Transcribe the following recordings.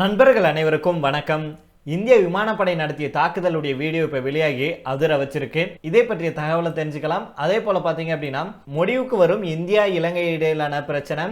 நண்பர்கள் அனைவருக்கும் வணக்கம். இந்திய விமானப்படை நடத்திய தாக்குதலுடைய வீடியோ இப்போ வெளியாகி அதிர வச்சிருக்கு. இதே பற்றிய தகவலை தெரிஞ்சுக்கலாம். அதே போல் பார்த்தீங்க அப்படின்னா முடிவுக்கு வரும் இந்தியா இலங்கை இடையிலான பிரச்சனை.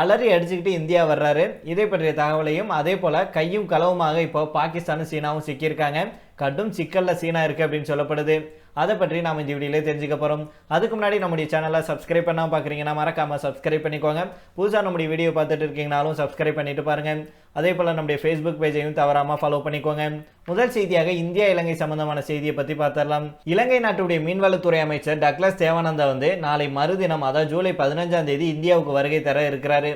அலறி அடிச்சுக்கிட்டு இந்தியா வர்றாரு. இதை பற்றிய தகவலையும் அதே போல் கையும் களவுமாக இப்போ பாகிஸ்தானும் சீனாவும் சிக்கியிருக்காங்க. கடும் சிக்கலில் சீனா இருக்குது அப்படின்னு சொல்லப்படுது. அதை பற்றி நாம் இந்த வீடியோல தெரிஞ்சுக்க போகிறோம் அதுக்கு முன்னாடி நம்முடைய சேனலை சப்ஸ்கிரைப் பண்ணாம பார்க்குறீங்கன்னா மறக்காமல் சப்ஸ்கிரைப் பண்ணிக்கோங்க. புதுசாக நம்முடைய வீடியோ பார்த்துட்டு இருக்கீங்கனாலும் சப்ஸ்கிரைப் பண்ணிட்டு பாருங்கள் அதே போல் நம்முடைய ஃபேஸ்புக் பேஜையும் தவறாமல் ஃபாலோ பண்ணிக்கோங்க. முதல் செய்தியாக இந்தியா இலங்கை சம்பந்தமான செய்தியை பற்றி பார்த்தரலாம் இலங்கை நாட்டுடைய மீன்வளத்துறை அமைச்சர் டக்ளஸ் தேவானந்தா வந்து நாளை மறுதினம் அதாவது ஜூலை பதினஞ்சாம் தேதி இந்தியாவுக்கு வருகை தர இருக்கிறாரு.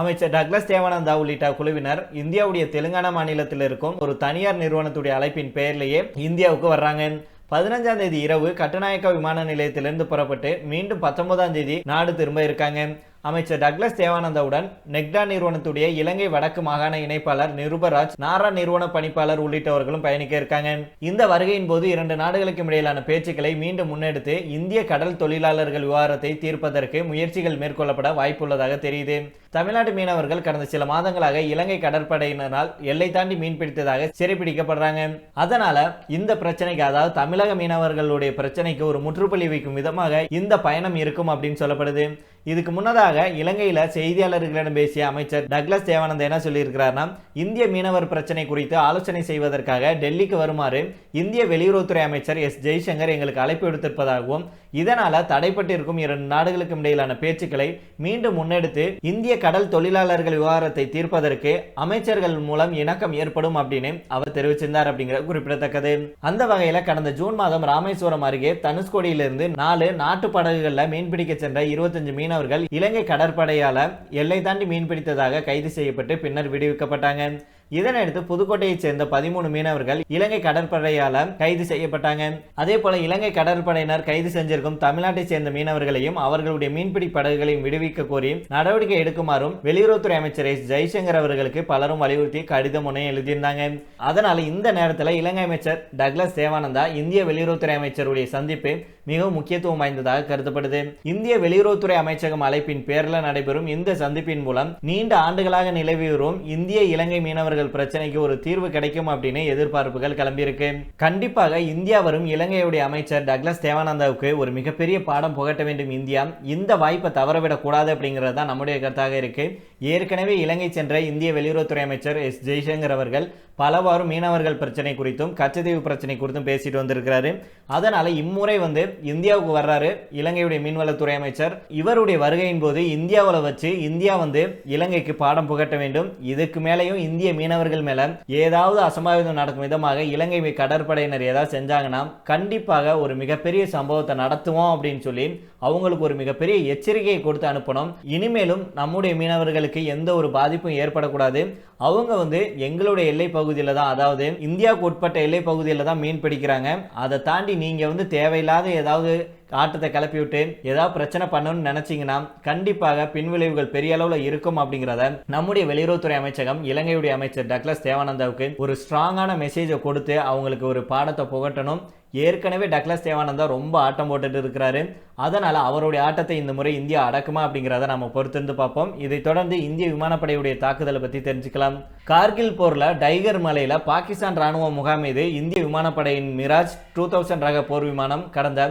அமைச்சர் டக்ளஸ் தேவானந்தா உள்ளிட்ட குழுவினர் இந்தியாவுடைய தெலுங்கானா மாநிலத்தில் இருக்கும் ஒரு தனியார் நிறுவனத்துடைய அழைப்பின் பெயர்லேயே இந்தியாவுக்கு வர்றாங்க. பதினஞ்சாம் தேதி இரவு கட்டுநாயக்கா விமான நிலையத்திலிருந்து புறப்பட்டு மீண்டும் பத்தொன்பதாம் தேதி நாடு திரும்ப இருக்காங்க. அமைச்சர் டக்ளஸ் தேவானந்தாவுடன் நெக்டா நிறுவனத்துடைய இலங்கை வடக்கு மாகாண இணைப்பாளர் நிருபராஜ் நாரா நிறுவன பணிப்பாளர் உள்ளிட்டவர்களும் பயணிக்க இருக்காங்க. இந்த வருகையின் போது இரண்டு நாடுகளுக்கும் இடையிலான பேச்சுக்களை மீண்டும் முன்னெடுத்து இந்திய கடல் தொழிலாளர்கள் விவகாரத்தை தீர்ப்பதற்கு முயற்சிகள் மேற்கொள்ளப்பட வாய்ப்புள்ளதாக தெரியுது. தமிழ்நாட்டு மீனவர்கள் கடந்த சில மாதங்களாக இலங்கை கடற்படையினரால் எல்லை தாண்டி மீன் பிடித்ததாக சிறைப்பிடிக்கப்படுறாங்க. அதனால இந்த பிரச்சனைக்கு அதாவது தமிழக மீனவர்களுடைய பிரச்சனைக்கு ஒரு முற்றுப்புள்ளி வைக்கும் விதமாக இந்த பயணம் இருக்கும் அப்படின்னு சொல்லப்படுது. இதுக்கு முன்னதாக இலங்கையில செய்தியாளர்களிடம் பேசிய அமைச்சர் டக்ளஸ் தேவானந்த் என்ன சொல்லியிருக்கிறார்னா இந்திய மீனவர் பிரச்சனை குறித்து ஆலோசனை செய்வதற்காக டெல்லிக்கு வருமாறு இந்திய வெளியுறவுத்துறை அமைச்சர் எஸ். ஜெய்சங்கர் எங்களுக்கு அழைப்பு விடுத்திருப்பதாகவும் இதனால தடைப்பட்டிருக்கும் இரண்டு நாடுகளுக்கும் இடையிலான பேச்சுக்களை மீண்டும் முன்னெடுத்து இந்திய கடல் தொழிலாளர்கள் விவகாரத்தை தீர்ப்பதற்கு அமைச்சர்கள் மூலம் இணக்கம் ஏற்படும் அப்படின்னு அவர் தெரிவிச்சிருந்தார் அப்படிங்கிறது குறிப்பிடத்தக்கது. அந்த வகையில கடந்த ஜூன் மாதம் ராமேஸ்வரம் அருகே தனுஷ்கோடியிலிருந்து நாலு நாட்டு படகுகள்ல மீன்பிடிக்க சென்ற இருபத்தஞ்சு மீனவர்கள் இலங்கை கடற்படையால எல்லை தாண்டி மீன்பிடித்ததாக கைது செய்யப்பட்டு பின்னர் விடுவிக்கப்பட்டாங்க. இதனையடுத்து புதுக்கோட்டையைச் சேர்ந்த பதிமூணு மீனவர்கள் இலங்கை கடற்படையால கைது செய்யப்பட்டாங்க. அதே போல இலங்கை கடற்படையினர் கைது செஞ்சிருக்கும் தமிழ்நாட்டைச் சேர்ந்த மீனவர்களையும் அவர்களுடைய மீன்பிடி படகுகளையும் விடுவிக்க கோரி நடவடிக்கை எடுக்குமாறும் வெளியுறவுத்துறை அமைச்சர் எஸ் ஜெய்சங்கர் அவர்களுக்கு பலரும் வலியுறுத்தி கடிதம் ஒன்றை எழுதியிருந்தாங்க. அதனால இந்த நேரத்தில் இலங்கை அமைச்சர் டக்ளஸ் தேவானந்தா இந்திய வெளியுறவுத்துறை அமைச்சருடைய சந்திப்பு மிகவும் முக்கியத்துவம் வாய்ந்ததாக கருதப்படுது. இந்திய வெளியுறவுத்துறை அமைச்சகம் அழைப்பின் பேரில் நடைபெறும் இந்த சந்திப்பின் மூலம் நீண்ட ஆண்டுகளாக நிலவி வரும் இந்திய இலங்கை மீனவர்கள் பிரச்சனைக்கு ஒரு தீர்வு கிடைக்கும் அப்படின்னு எதிர்பார்ப்புகள் கிளம்பியிருக்கு. கண்டிப்பாக இந்தியா வரும் இலங்கையுடைய அமைச்சர் டக்ளஸ் தேவானந்தாவுக்கு ஒரு மிகப்பெரிய பாடம் புகட்ட வேண்டும் இந்தியா. இந்த வாய்ப்பை தவறவிடக்கூடாது அப்படிங்கிறது தான் நம்முடைய கருத்தாக இருக்கு. ஏற்கனவே இலங்கை சென்ற இந்திய வெளியுறவுத்துறை அமைச்சர் எஸ் ஜெய்சங்கர் அவர்கள் பலவாறு மீனவர்கள் பிரச்சனை குறித்தும் கச்சத்தீவு பிரச்சனை குறித்தும் பேசிட்டு வந்திருக்கிறாரு. அதனால இம்முறை வந்து இந்தியாவுக்கு வர்றாரு இலங்கையுடைய மீன்வளத்துறை அமைச்சர். இவருடைய வருகையின் போது இந்தியாவில் வச்சு இந்தியா வந்து இலங்கைக்கு பாடம் புகட்ட வேண்டும். இதுக்கு மேலேயும் இந்திய மீனவர்கள் மேல ஏதாவது அசம்பாவிதம் நடக்கும் விதமாக இலங்கை கடற்படையினர் ஏதாவது செஞ்சாங்கன்னா கண்டிப்பாக ஒரு மிகப்பெரிய சம்பவத்தை நடத்துவோம் அப்படின்னு சொல்லி அவங்களுக்கு ஒரு மிகப்பெரிய எச்சரிக்கையை கொடுத்து அனுப்பணும். இனிமேலும் நம்முடைய மீனவர்களுக்கு எந்த ஒரு பாதிப்பும் ஏற்படக்கூடாது. அவங்க வந்து எங்களுடைய எல்லை பகுதியில் தான் அதாவது இந்தியாவுக்கு உட்பட்ட எல்லை பகுதியில் தான் மீன் பிடிக்கிறாங்க. அதை தாண்டி நீங்கள் வந்து தேவையில்லாத ஏதாவது ஆட்டத்தை கிளப்பி விட்டு ஏதாவது பிரச்சனை பண்ணணும்னு நினைச்சிங்கன்னா கண்டிப்பாக பின்விளைவுகள் பெரிய அளவில் இருக்கும் அப்படிங்கிறத நம்முடைய வெளியுறவுத்துறை அமைச்சகம் இலங்கையுடைய அமைச்சர் டக்ளஸ் தேவானந்தாவுக்கு ஒரு ஸ்ட்ராங்கான மெசேஜை கொடுத்து அவங்களுக்கு ஒரு பாடத்தை புகட்டணும். ஏற்கனவே டக்ளஸ் தேவானந்தா ரொம்ப ஆட்டம் போட்டுட்டு இருக்கிறாரு. அதனால் அவருடைய ஆட்டத்தை இந்த முறை இந்தியா அடக்குமா அப்படிங்கிறத நம்ம பொறுத்திருந்து பார்ப்போம். இதை தொடர்ந்து இந்திய விமானப்படையுடைய தாக்குதலை பற்றி தெரிஞ்சுக்கலாம். கார்கில் போரில் டைகர் மலையில் பாகிஸ்தான் ராணுவ முகாம் மீது இந்திய விமானப்படையின் மிராஜ் டூ தௌசண்ட் ரக போர் விமானம் கடந்த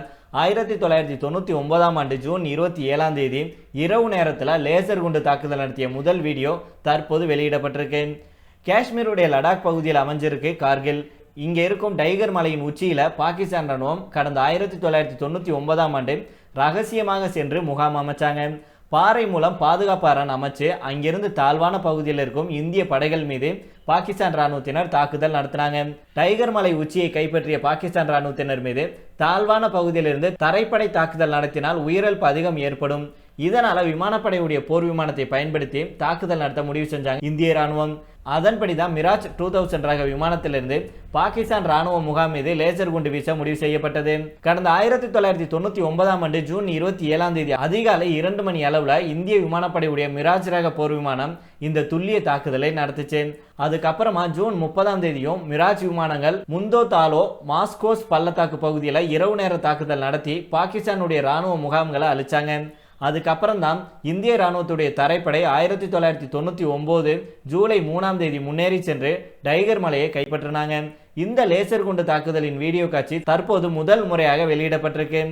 ஆயிரத்தி தொள்ளாயிரத்தி தொண்ணூற்றி ஒன்பதாம் ஆண்டு ஜூன் இருபத்தி ஏழாம் தேதி இரவு நேரத்தில் லேசர் குண்டு தாக்குதல் நடத்திய முதல் வீடியோ தற்போது வெளியிடப்பட்டிருக்கு. காஷ்மீருடைய லடாக் பகுதியில் அமைஞ்சிருக்கு கார்கில். இங்கே இருக்கும் டைகர் மலையின் உச்சியில் பாகிஸ்தான் ராணுவம் கடந்த ஆயிரத்தி தொள்ளாயிரத்தி தொண்ணூற்றி ஒன்பதாம் ஆண்டு ரகசியமாக சென்று முகாம் அமைச்சாங்க. பாறை மூலம் பாதுகாப்பு அரண் அமைச்சு அங்கிருந்து தாழ்வான பகுதியில் இருக்கும் இந்திய படைகள் மீது பாகிஸ்தான் ராணுவத்தினர் தாக்குதல் நடத்தினாங்க. டைகர் மலை உச்சியை கைப்பற்றிய பாகிஸ்தான் ராணுவத்தினர் மீது தாழ்வான பகுதியிலிருந்து தரைப்படை தாக்குதல் நடத்தினால் உயிரிழப்பு அதிகம் ஏற்படும். இதனால விமானப்படையுடைய போர் விமானத்தை பயன்படுத்தி தாக்குதல் நடத்த முடிவு செஞ்சாங்க இந்திய ராணுவம். அதன்படி தான் மிராஜ் டூ தௌசண்ட் ரக விமானத்திலிருந்து பாகிஸ்தான் ராணுவ முகாம் மீது லேசர் குண்டு வீச முடிவு செய்யப்பட்டது. கடந்த ஆயிரத்தி தொள்ளாயிரத்தி தொண்ணூற்றி ஒன்பதாம் ஆண்டு ஜூன் இருபத்தி ஏழாம் தேதி அதிகாலை இரண்டு மணி அளவில் இந்திய விமானப்படையுடைய மிராஜ் ரக போர் விமானம் இந்த துல்லிய தாக்குதலை நடத்துச்சு. அதுக்கப்புறமா ஜூன் முப்பதாம் தேதியும் மிராஜ் விமானங்கள் முந்தோ தாலோ மாஸ்கோஸ் பள்ளத்தாக்கு பகுதியில் இரவு நேர தாக்குதல் நடத்தி பாகிஸ்தானுடைய ராணுவ முகாம்களை அழிச்சாங்க. அதுக்கப்புறம் தான் இந்திய ராணுவத்துடைய தரைப்படை ஆயிரத்தி தொள்ளாயிரத்தி தொண்ணூற்றி ஒம்பது ஜூலை மூணாம் தேதி முன்னேறி சென்று டைகர் மலையை கைப்பற்றினாங்க. இந்த லேசர் குண்டு தாக்குதலின் வீடியோ காட்சி தற்போது முதல் முறையாக வெளியிடப்பட்டிருக்கு.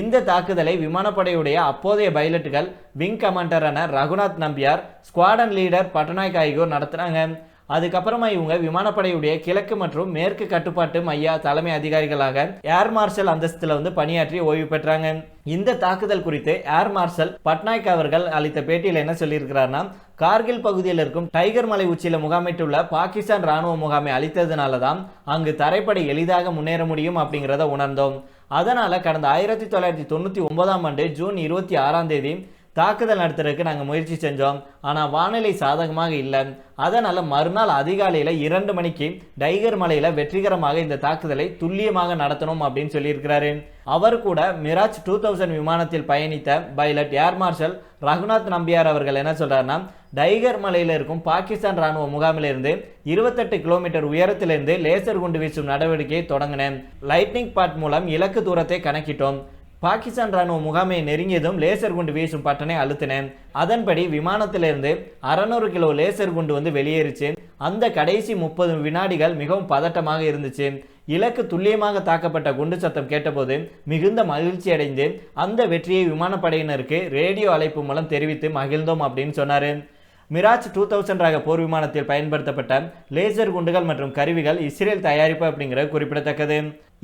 இந்த தாக்குதலை விமானப்படையுடைய அப்போதைய பைலட்டுகள் விங் கமாண்டரான ரகுநாத் நம்பியார் ஸ்குவாடன் லீடர் பட்டநாயக் ஆகியோர் நடத்துனாங்க. அதுக்கப்புறமா இவங்க விமானப்படையுடைய கிழக்கு மற்றும் மேற்கு கட்டுப்பாட்டு மைய தலைமை அதிகாரிகளாக ஏர் மார்ஷல் அந்தஸ்தில் வந்து பணியாற்றி ஓய்வு பெற்றாங்க. இந்த தாக்குதல் குறித்து ஏர் மார்ஷல் பட்நாயக் அவர்கள் அளித்த பேட்டியில் என்ன சொல்லியிருக்கிறார்னா கார்கில் பகுதியில் இருக்கும் டைகர் மலை உச்சியில் முகாமிட்டுள்ள பாகிஸ்தான் ராணுவ முகாமை அளித்ததுனால தான் அங்கு தரைப்படை எளிதாக முன்னேற முடியும் அப்படிங்கிறத உணர்ந்தோம். அதனால கடந்த ஆயிரத்தி தொள்ளாயிரத்தி தொண்ணூத்தி ஒன்பதாம் ஆண்டு ஜூன் இருபத்தி ஆறாம் தேதி தாக்குதல் நடத்துறதுக்கு நாங்கள் முயற்சி செஞ்சோம். ஆனால் வானிலை சாதகமாக இல்லை. அதனால் மறுநாள் அதிகாலையில் இரண்டு மணிக்கு டைகர் மலையில் வெற்றிகரமாக இந்த தாக்குதலை துல்லியமாக நடத்தணும் அப்படின்னு சொல்லியிருக்கிறாரு. அவர் கூட மிராஜ் டூ தௌசண்ட் விமானத்தில் பயணித்த pilot air marshal Raghunath Nambiar அவர்கள் என்ன சொல்கிறாருன்னா டைகர் மலையில் இருக்கும் பாகிஸ்தான் ராணுவ முகாமிலிருந்து இருபத்தெட்டு கிலோமீட்டர் உயரத்திலிருந்து லேசர் குண்டு வீசும் நடவடிக்கையை தொடங்கினேன். லைட்னிங் பாட் மூலம் இலக்கு தூரத்தை கணக்கிட்டோம். பாகிஸ்தான் ராணுவ முகாமை நெருங்கியதும் லேசர் குண்டு வீசும் பட்டனை அழுத்தினேன். அதன்படி விமானத்திலிருந்து அறநூறு கிலோ லேசர் குண்டு வந்து வெளியேறிச்சு. அந்த கடைசி முப்பது வினாடிகள் மிகவும் பதட்டமாக இருந்துச்சு. இலக்கு துல்லியமாக தாக்கப்பட்ட குண்டு சத்தம் கேட்டபோது மிகுந்த மகிழ்ச்சி அடைந்து அந்த வெற்றியை விமானப்படையினருக்கு ரேடியோ அழைப்பு மூலம் தெரிவித்து மகிழ்ந்தோம் அப்படின்னு சொன்னார். மிராஜ் டூ தௌசண்ட் ரக போர் விமானத்தில் பயன்படுத்தப்பட்ட லேசர் குண்டுகள் மற்றும் கருவிகள் இஸ்ரேல் தயாரிப்பு அப்படிங்கிறது குறிப்பிடத்தக்கது.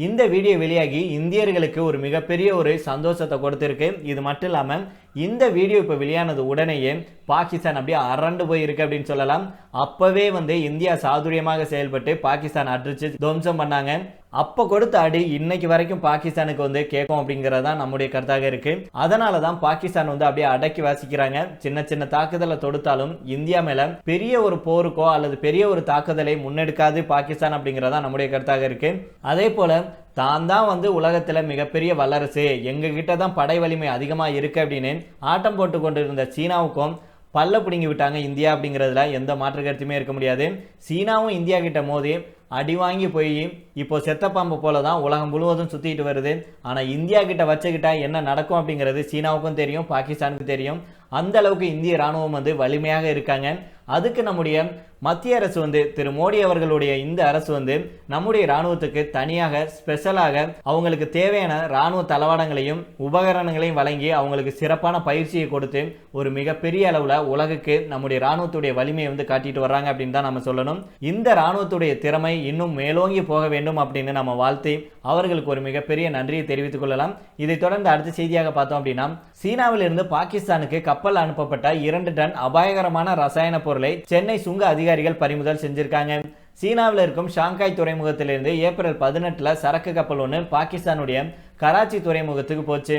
இந்த வீடியோ வெளியாகி இந்தியர்களுக்கு ஒரு மிகப்பெரிய ஒரு சந்தோஷத்தை கொடுத்துருக்கு. இது மட்டும் இல்லாமல் இந்த வீடியோ இப்போ வெளியானது உடனேயே பாகிஸ்தான் அப்படியே அரண்டு போயிருக்கு அப்படின்னு சொல்லலாம். அப்போவே வந்து இந்தியா சாதுரியமாக செயல்பட்டு பாகிஸ்தான் அடிச்சு துவம்சம் பண்ணாங்க. அப்போ கொடுத்த அடி இன்னைக்கு வரைக்கும் பாகிஸ்தானுக்கு வந்து கேட்கும் அப்படிங்கிறது தான் நம்முடைய கருத்தாக இருக்கு. அதனால தான் பாகிஸ்தான் வந்து அப்படியே அடக்கி வாசிக்கிறாங்க. சின்ன சின்ன தாக்குதலை தொடுத்தாலும் இந்தியா மேல பெரிய ஒரு போருக்கோ அல்லது பெரிய ஒரு தாக்குதலை முன்னெடுக்காது பாகிஸ்தான் அப்படிங்கிறதா நம்முடைய கருத்தாக இருக்கு. அதே போல தான் தான் வந்து உலகத்தில் மிகப்பெரிய வல்லரசு எங்ககிட்ட தான் படை வலிமை அதிகமாக இருக்கு அப்படின்னு ஆட்டம் போட்டு கொண்டு இருந்த சீனாவுக்கும் பல்ல பிடுங்கி விட்டாங்க இந்தியா அப்படிங்கிறதுல எந்த மாற்று கருத்துமே இருக்க முடியாது. சீனாவும் இந்தியா கிட்ட மோதி அடி வாங்கி போய் இப்போ செத்த பாம்பு போல தான் உலகம் முழுவதும் சுற்றிட்டு வருது. ஆனால் இந்தியா கிட்ட வச்சுக்கிட்டா என்ன நடக்கும் அப்படிங்கிறது சீனாவுக்கும் தெரியும் பாகிஸ்தானுக்கும் தெரியும். அந்த அளவுக்கு இந்திய ராணுவம் வந்து வலிமையாக இருக்காங்க. அதுக்கு நம்முடைய மத்திய அரசு வந்து திரு மோடி அவர்களுடைய இந்த அரசு வந்து நம்முடைய ராணுவத்துக்கு தனியாக ஸ்பெஷலாக அவங்களுக்கு தேவையான ராணுவ தளவாடங்களையும் உபகரணங்களையும் வழங்கி அவங்களுக்கு சிறப்பான பயிற்சியை கொடுத்து ஒரு மிகப்பெரிய அளவில் உலகுக்கு நம்முடைய ராணுவத்துடைய வலிமையை வந்து காட்டிட்டு வர்றாங்க அப்படின்னு தான் நம்ம சொல்லணும். இந்த ராணுவத்துடைய திறமை இன்னும் மேலோங்கி போக வேண்டும் அப்படின்னு நம்ம வாழ்த்தி அவர்களுக்கு ஒரு மிகப்பெரிய நன்றியை தெரிவித்துக் கொள்ளலாம். இதைத் தொடர்ந்து அடுத்த செய்தியாக பார்த்தோம் அப்படின்னா சீனாவிலிருந்து பாகிஸ்தானுக்கு கப்பல் அனுப்பப்பட்ட இரண்டு டன் அபாயகரமான ரசாயன பொருள் சென்னை சுங்க அதிகாரிகள் பறிமுதல் செஞ்சிருக்காங்க. சீனாவில் இருக்கும் ஷாங்காய் துறைமுகத்திலிருந்து ஏப்ரல் பதினெட்டில் சரக்கு கப்பல் ஒன்று பாகிஸ்தானுடைய கராச்சி துறைமுகத்துக்கு போச்சு.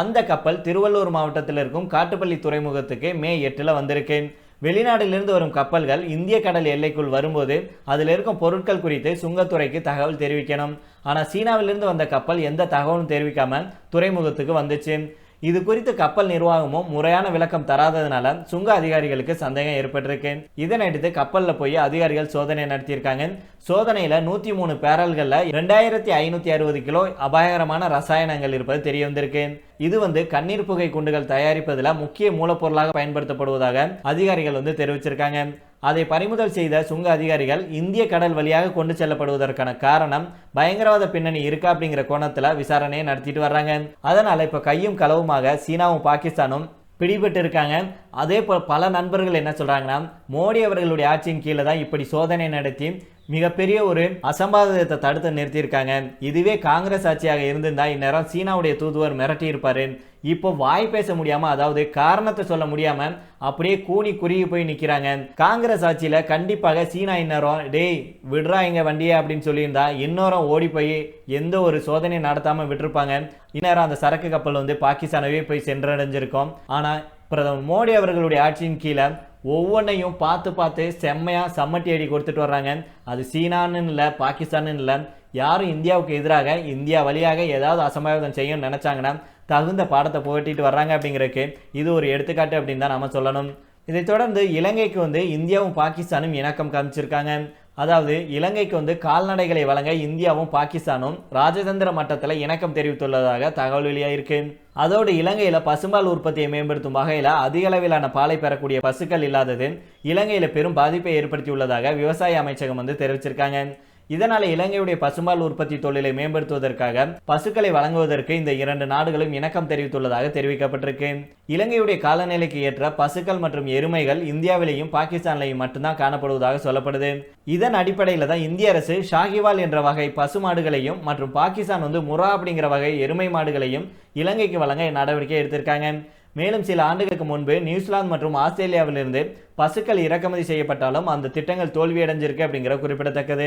அந்த கப்பல் திருவள்ளூர் மாவட்டத்தில் இருக்கும் காட்டுப்பள்ளி துறைமுகத்துக்கு மே எட்டில் வந்திருக்கு. வெளிநாட்டிலிருந்து வரும் கப்பல்கள் இந்திய கடல் எல்லைக்குள் வரும்போது அதில் இருக்கும் பொருட்கள் குறித்து சுங்கத்துறைக்கு தகவல் தெரிவிக்கணும். ஆனால் சீனாவிலிருந்து வந்த கப்பல் எந்த தகவலும் தெரிவிக்காமல் துறைமுகத்துக்கு வந்துச்சு. இது குறித்து கப்பல் நிர்வாகமும் முறையான விளக்கம் தராததுனால சுங்க அதிகாரிகளுக்கு சந்தேகம் ஏற்பட்டிருக்கு. இதனையடுத்து கப்பலில் போய் அதிகாரிகள் சோதனை நடத்தியிருக்காங்க. சோதனையில் நூத்தி மூணு பேரல்களில் ரெண்டாயிரத்தி ஐநூத்தி அறுபது கிலோ அபாயகரமான ரசாயனங்கள் இருப்பது தெரிய வந்திருக்கு இது வந்து கண்ணீர் புகை குண்டுகள் தயாரிப்பதில் முக்கிய மூலப்பொருளாக பயன்படுத்தப்படுவதாக அதிகாரிகள் வந்து தெரிவிச்சிருக்காங்க. அதை பறிமுதல் செய்த சுங்க அதிகாரிகள் இந்திய கடல் வழியாக கொண்டு செல்லப்படுவதற்கான காரணம் பயங்கரவாத பின்னணி இருக்கா அப்படிங்கிற கோணத்துல விசாரணையை நடத்திட்டு வர்றாங்க. அதனால இப்ப கையும் களவுமாக சீனாவும் பாகிஸ்தானும் பிடிபட்டு இருக்காங்க. அதே போல் பல நண்பர்கள் என்ன சொல்கிறாங்கன்னா மோடி அவர்களுடைய ஆட்சியின் கீழே தான் இப்படி சோதனை நடத்தி மிகப்பெரிய ஒரு அசம்பாவிதத்தை தடுத்து நிறுத்தியிருக்காங்க. இதுவே காங்கிரஸ் ஆட்சியாக இருந்திருந்தால் இந்நேரம் சீனாவுடைய தூதுவர் மிரட்டியிருப்பார். இப்போ வாய் பேச முடியாமல் அதாவது காரணத்தை சொல்ல முடியாமல் அப்படியே கூணி குறுகி போய் நிற்கிறாங்க காங்கிரஸ் ஆட்சியில் கண்டிப்பாக சீனா இந்நேரம் டேய் விடுறா எங்கள் வண்டியே அப்படின்னு சொல்லியிருந்தா இன்னொரம் ஓடி போய் எந்த ஒரு சோதனையும் நடத்தாமல் விட்டுருப்பாங்க. இந்நேரம் அந்த சரக்கு கப்பல் வந்து பாகிஸ்தானவே போய் சென்றடைஞ்சிருக்கோம். ஆனால் பிரதமர் மோடி அவர்களுடைய ஆட்சியின் கீழே ஒவ்வொன்றையும் பார்த்து பார்த்து செம்மையாக சம்மட்டி அடி கொடுத்துட்டு வர்றாங்க. அது சீனான்னு இல்லை பாகிஸ்தான்னு இல்லை. யாரும் இந்தியாவுக்கு எதிராக இந்தியா வழியாக ஏதாவது அசம்பாவிதம் செய்யணும்னு நினச்சாங்கன்னா தகுந்த பாடத்தை புகட்டிட்டு வர்றாங்க அப்படிங்கிறதுக்கு இது ஒரு எடுத்துக்காட்டு அப்படின்னு தான் நம்ம சொல்லணும். இதைத் தொடர்ந்து இலங்கைக்கு வந்து இந்தியாவும் பாகிஸ்தானும் இணக்கம் காமிச்சிருக்காங்க. அதாவது இலங்கைக்கு வந்து கால்நடைகளை வழங்க இந்தியாவும் பாகிஸ்தானும் ராஜதந்திர மட்டத்தில் இணக்கம் தெரிவித்துள்ளதாக தகவல் வெளியாயிருக்கு. அதோடு இலங்கையில் பசும்பால் உற்பத்தியை மேம்படுத்தும் வகையில் அதிக அளவிலான பாலை பெறக்கூடிய பசுக்கள் இல்லாதது இலங்கையில் பெரும் பாதிப்பை ஏற்படுத்தியுள்ளதாக விவசாய அமைச்சகம் வந்து தெரிவிச்சிருக்காங்க. இதனால் இலங்கையுடைய பசும்பால் உற்பத்தி தொழிலை மேம்படுத்துவதற்காக பசுக்களை வழங்குவதற்கு இந்த இரண்டு நாடுகளும் இணக்கம் தெரிவித்துள்ளதாக தெரிவிக்கப்பட்டிருக்கு இலங்கையுடைய காலநிலைக்கு ஏற்ற பசுக்கள் மற்றும் எருமைகள் இந்தியாவிலேயும் பாகிஸ்தான்லையும் மட்டும்தான் காணப்படுவதாக சொல்லப்படுது. இதன் அடிப்படையில் தான் இந்திய அரசு ஷாகிவால் என்ற வகை பசு மாடுகளையும் மற்றும் பாகிஸ்தான் வந்து முரா அப்படிங்கிற வகை எருமை மாடுகளையும் இலங்கைக்கு வழங்க நடவடிக்கை எடுத்திருக்காங்க. மேலும் சில ஆண்டுகளுக்கு முன்பு நியூசிலாந்து மற்றும் ஆஸ்திரேலியாவிலிருந்து பசுக்கள் இறக்குமதி செய்யப்பட்டாலும் அந்த திட்டங்கள் தோல்வியடைஞ்சிருக்கு அப்படிங்கிற குறிப்பிடத்தக்கது.